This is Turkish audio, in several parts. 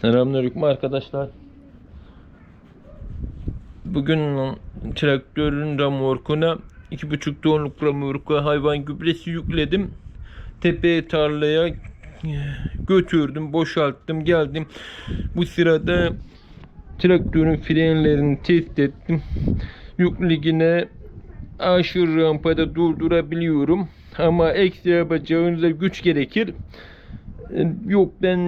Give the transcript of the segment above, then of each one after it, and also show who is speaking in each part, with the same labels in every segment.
Speaker 1: Selamünaleyküm arkadaşlar. Bugün traktörün remorkuna 2,5 tonluk remorka hayvan gübresi yükledim. Tepe tarlaya eh, götürdüm, boşalttım, geldim. Bu sırada traktörün frenlerini test ettim. Yükligine aşırı rampada durdurabiliyorum. Ama ekstra yapacağınızda güç gerekir. Yok ben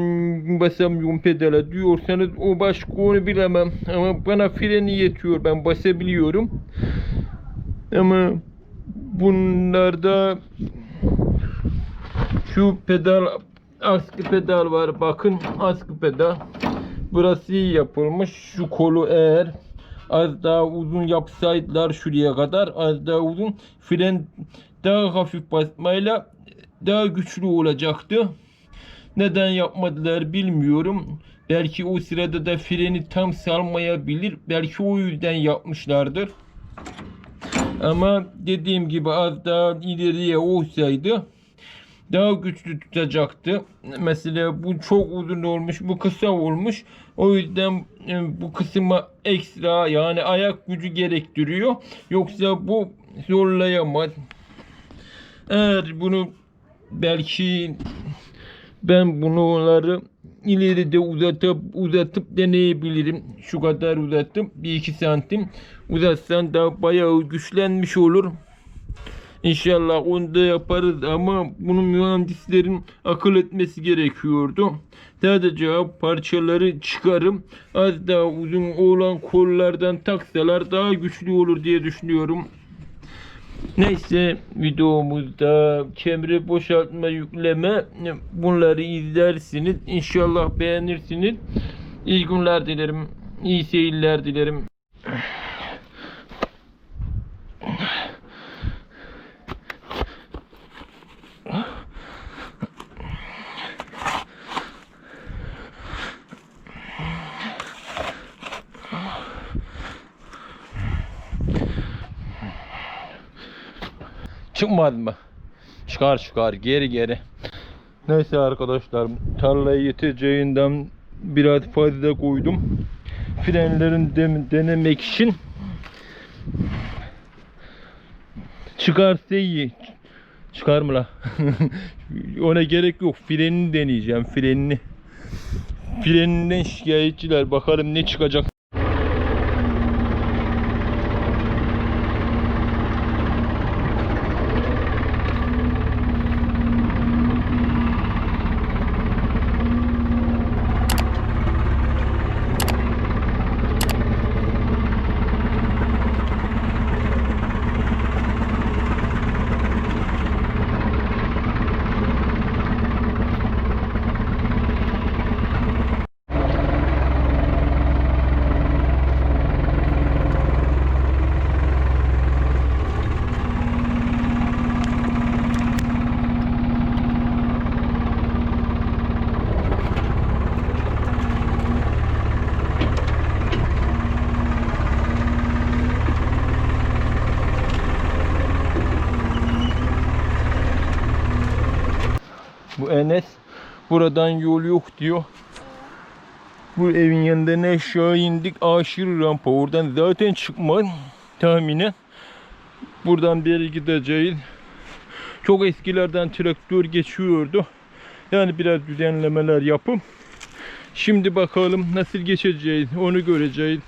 Speaker 1: basamıyorum pedala diyorsanız o başka onu bilemem. Ama bana freni yetiyor ben basabiliyorum. Ama bunlarda şu pedal askı pedal var bakın askı pedal. Burası iyi yapılmış. Şu kolu eğer az daha uzun yapsaydılar şuraya kadar az daha uzun fren daha hafif basmayla daha güçlü olacaktı. Neden yapmadılar bilmiyorum. Belki o sırada da freni tam salmayabilir. Belki o yüzden yapmışlardır. Ama dediğim gibi az daha ileriye olsaydı daha güçlü tutacaktı. Mesela bu çok uzun olmuş, bu kısa olmuş. O yüzden e, bu kısma ekstra yani ayak gücü gerektiriyor. Yoksa bu zorlayamaz. Eğer bunu belki ben bunları ileride uzatıp uzatıp deneyebilirim. Şu kadar bir iki santim uzatsan da bayağı güçlenmiş olur. İnşallah onu da yaparız ama bunu mühendislerin akıl etmesi gerekiyordu. Sadece parçaları çıkarım. Az daha uzun olan kollardan taksalar daha güçlü olur diye düşünüyorum. Neyse videomuzda kemre boşaltma yükleme bunları izlersiniz. İnşallah beğenirsiniz. İyi günler dilerim. İyi seyirler dilerim. Çıkmadı mı? Çıkar çıkar geri geri. Neyse arkadaşlar tarlaya yeteceğinden biraz fazla koydum. Frenlerin dem- denemek için çıkarsa iyi. Çıkar mı la? Ona gerek yok. Frenini deneyeceğim. Frenini. Freninden şikayetçiler. Bakalım ne çıkacak. Bu Enes buradan yol yok diyor. Bu evin yanından aşağı indik. Aşırı rampa. Oradan zaten çıkma tahminen. Buradan beri gideceğiz. Çok eskilerden traktör geçiyordu. Yani biraz düzenlemeler yapıp şimdi bakalım nasıl geçeceğiz onu göreceğiz.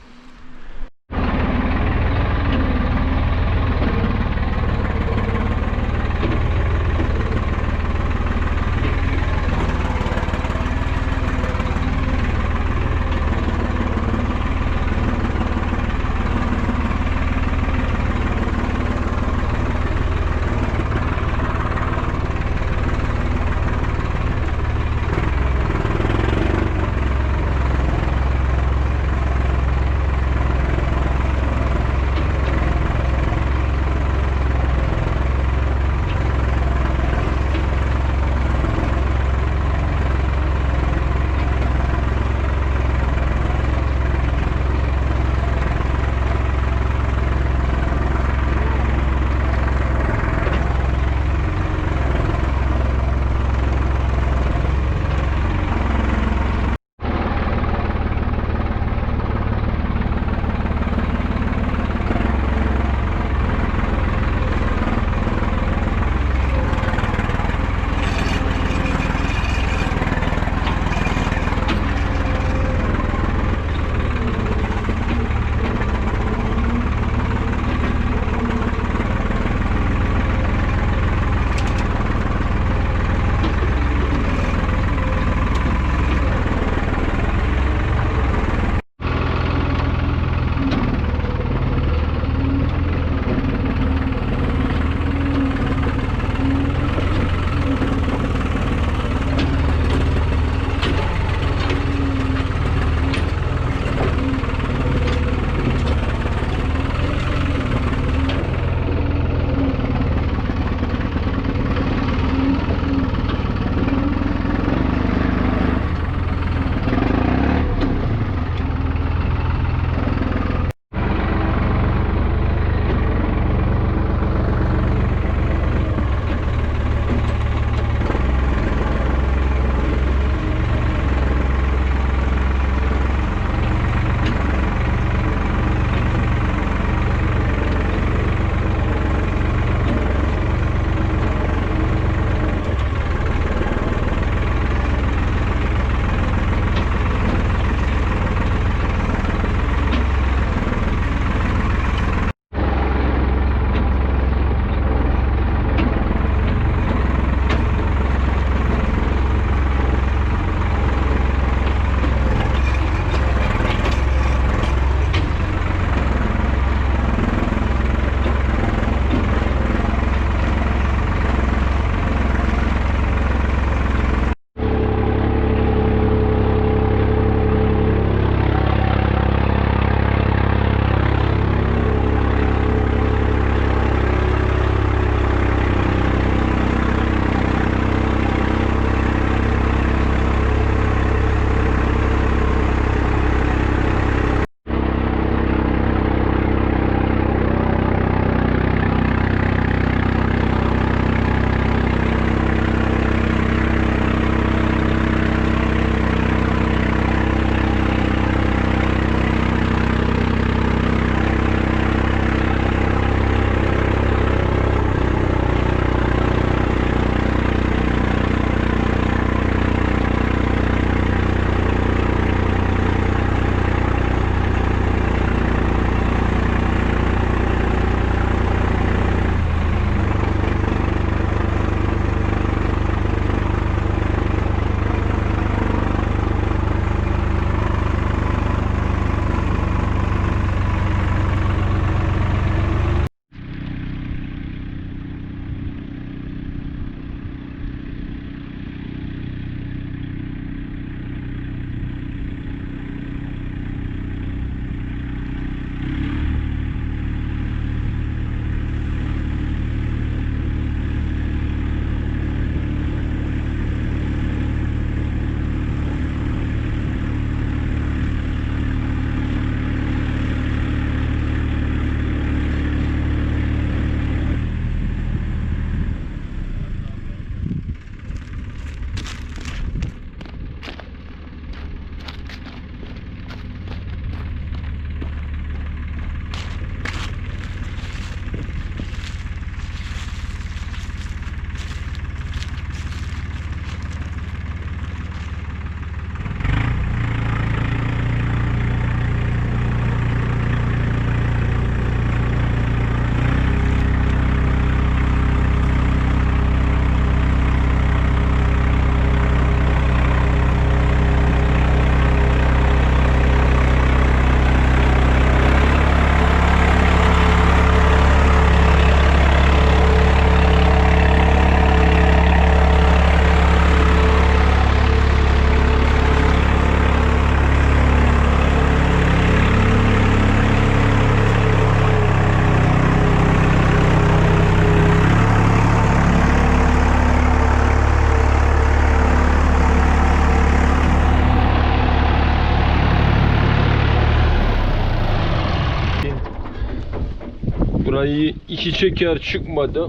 Speaker 1: Çeker çıkmadı.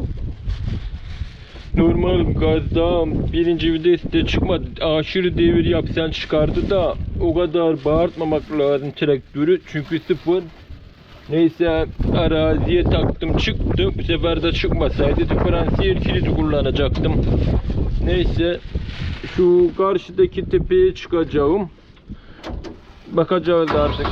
Speaker 1: Normal gazda birinci viteste çıkmadı. Aşırı devir yapsan çıkardı da o kadar bağırtmamak lazım traktörü. Çünkü sıfır. Neyse araziye taktım çıktı. Bu sefer de çıkmasaydı diferansiyel kilidi kullanacaktım. Neyse şu karşıdaki tepeye çıkacağım. Bakacağız artık.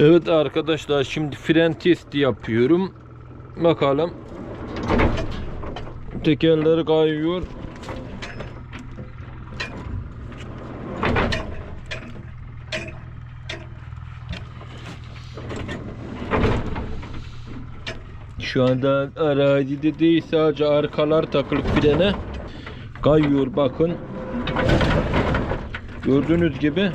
Speaker 1: Evet arkadaşlar şimdi fren testi yapıyorum. Bakalım. Tekerleri kayıyor. Şu anda arazide değil sadece arkalar takılıp frene kayıyor bakın. Gördüğünüz gibi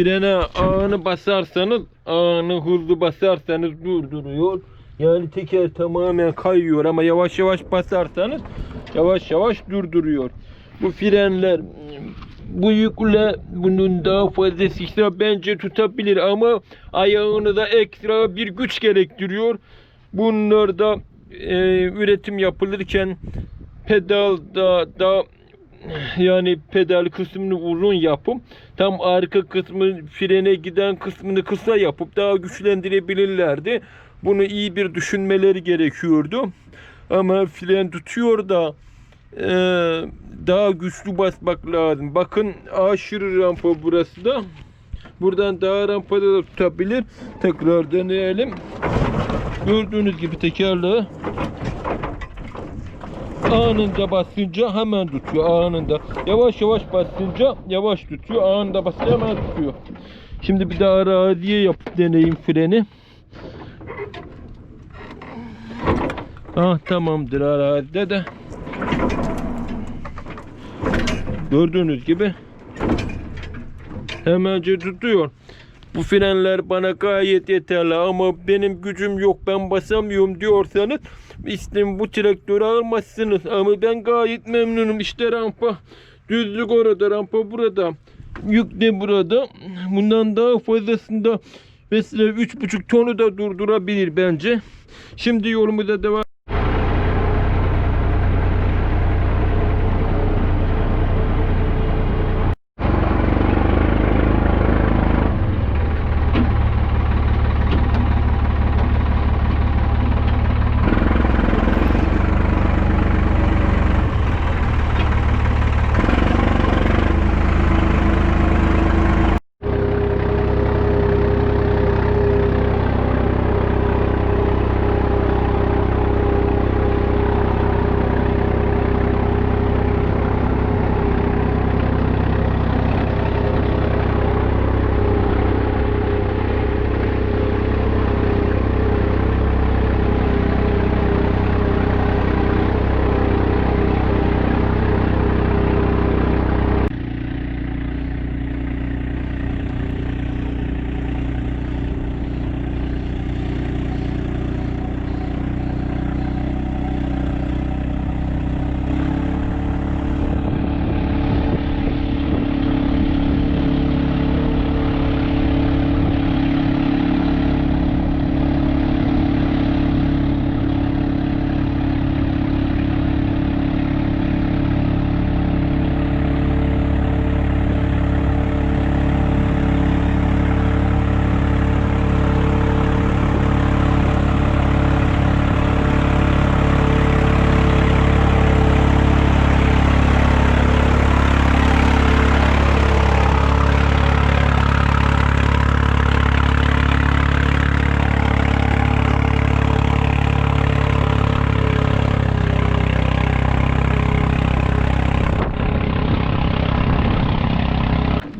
Speaker 1: frene ağını basarsanız ağını hızlı basarsanız durduruyor. Yani teker tamamen kayıyor ama yavaş yavaş basarsanız yavaş yavaş durduruyor. Bu frenler bu yükle bunun daha fazlasıysa bence tutabilir ama ayağını da ekstra bir güç gerektiriyor. Bunlar da e, üretim yapılırken pedalda da yani pedal kısmını uzun yapıp tam arka kısmı frene giden kısmını kısa yapıp daha güçlendirebilirlerdi. Bunu iyi bir düşünmeleri gerekiyordu. Ama fren tutuyor da e, daha güçlü basmak lazım. Bakın aşırı rampa burası da. Buradan daha rampada da tutabilir. Tekrar deneyelim. Gördüğünüz gibi tekerleği anında basınca hemen tutuyor anında. Yavaş yavaş basınca yavaş tutuyor. Anında basınca hemen tutuyor. Şimdi bir daha araziye yapıp deneyim freni. Ah tamamdır arazide de. Gördüğünüz gibi hemenci tutuyor. Bu frenler bana gayet yeterli ama benim gücüm yok ben basamıyorum diyorsanız işte bu traktörü almazsınız. Ama ben gayet memnunum. İşte rampa düzlük orada rampa burada yük de burada. Bundan daha fazlasında mesela 3.5 tonu da durdurabilir bence. Şimdi yolumuza devam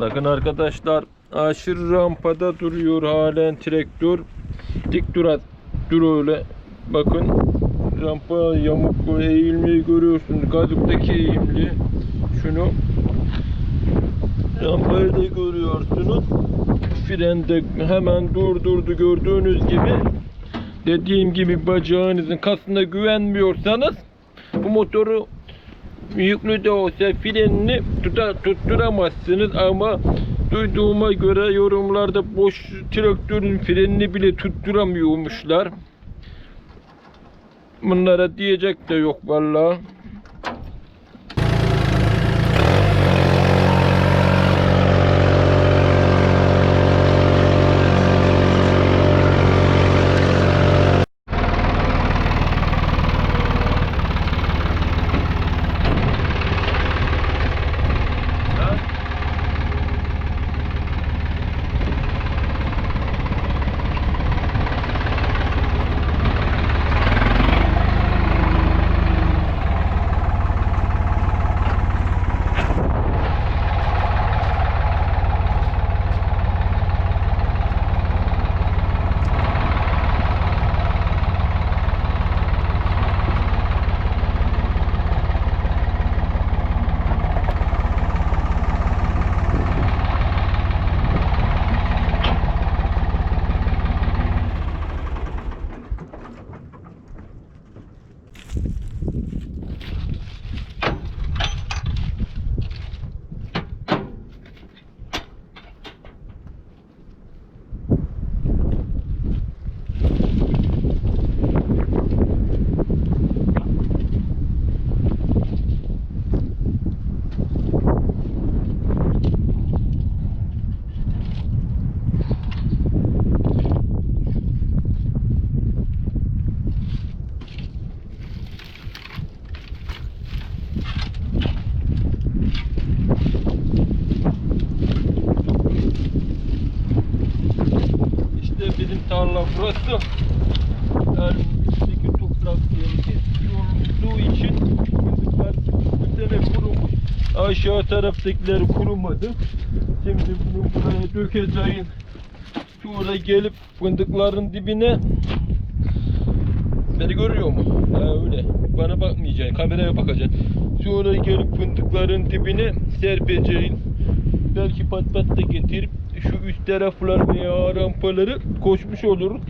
Speaker 1: Bakın arkadaşlar aşırı rampada duruyor halen traktör. Dik dur dur öyle. Bakın rampa yamuk eğilmeyi görüyorsunuz. Gazuktaki eğimli. Şunu rampayı da görüyorsunuz. Frende hemen durdurdu gördüğünüz gibi. Dediğim gibi bacağınızın kasına güvenmiyorsanız bu motoru yüklü de olsa frenini tuta, tutturamazsınız ama duyduğuma göre yorumlarda boş traktörün frenini bile tutturamıyormuşlar. Bunlara diyecek de yok vallahi. Taraftakiler kurumadı. Şimdi bunu buraya dökeceğim. Sonra gelip fındıkların dibine Beni görüyor mu? Ha öyle. Bana bakmayacaksın. Kameraya bakacaksın. Sonra gelip fındıkların dibine serpeceğin. Belki pat pat da getirip şu üst taraflar veya rampaları koşmuş oluruz.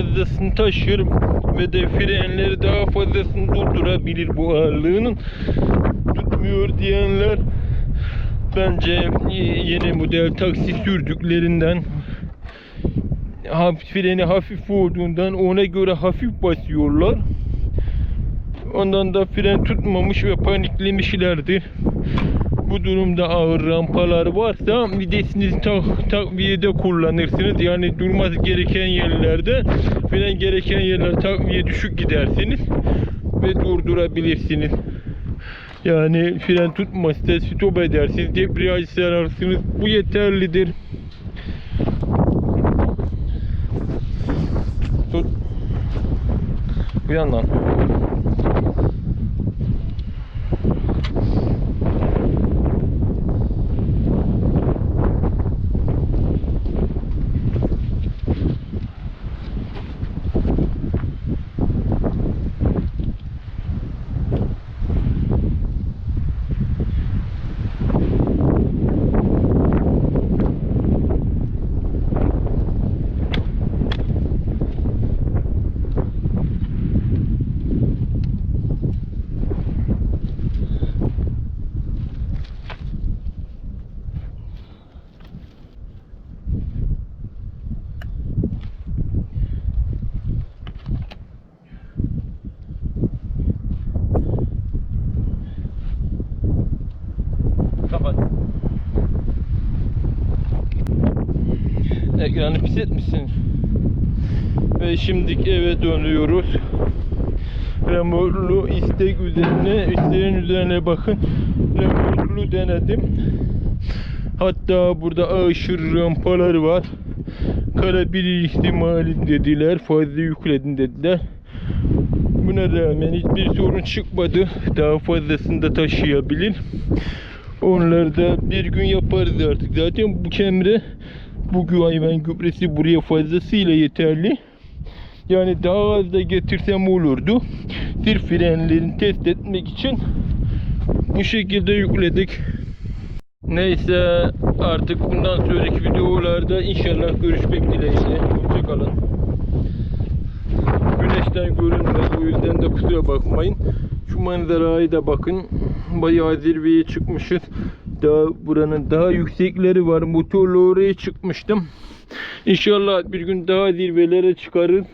Speaker 1: Fazlasını taşır ve de frenleri daha fazlasını durdurabilir bu ağırlığının. Tutmuyor diyenler bence yeni model taksi sürdüklerinden freni hafif olduğundan ona göre hafif basıyorlar. Ondan da fren tutmamış ve paniklemişlerdir. Bu durumda ağır rampalar varsa vitesinizi tak, takviyede kullanırsınız. Yani durması gereken yerlerde fren gereken yerler takviye düşük gidersiniz ve durdurabilirsiniz. Yani fren tutmazsa stop edersiniz, debriyaj sararsınız. Bu yeterlidir. Tut. Bu yandan. Ekranı pis etmişsin. Ve şimdi eve dönüyoruz. Remorlu istek üzerine, isteğin üzerine bakın. Remorlu denedim. Hatta burada aşırı rampalar var. Kalabilir ihtimali dediler. Fazla yükledin dediler. Buna rağmen hiçbir sorun çıkmadı. Daha fazlasını da taşıyabilir. Onları da bir gün yaparız artık. Zaten bu kemre bu hayvan gübresi buraya fazlasıyla yeterli. Yani daha az da getirsem olurdu. Sırf frenlerini test etmek için bu şekilde yükledik. Neyse artık bundan sonraki videolarda inşallah görüşmek dileğiyle. Hoşçakalın. Güneşten görünmez o yüzden de kusura bakmayın. Şu manzaraya da bakın. Bayağı zirveye çıkmışız. Daha buranın daha yüksekleri var. Motorla oraya çıkmıştım. İnşallah bir gün daha zirvelere çıkarız.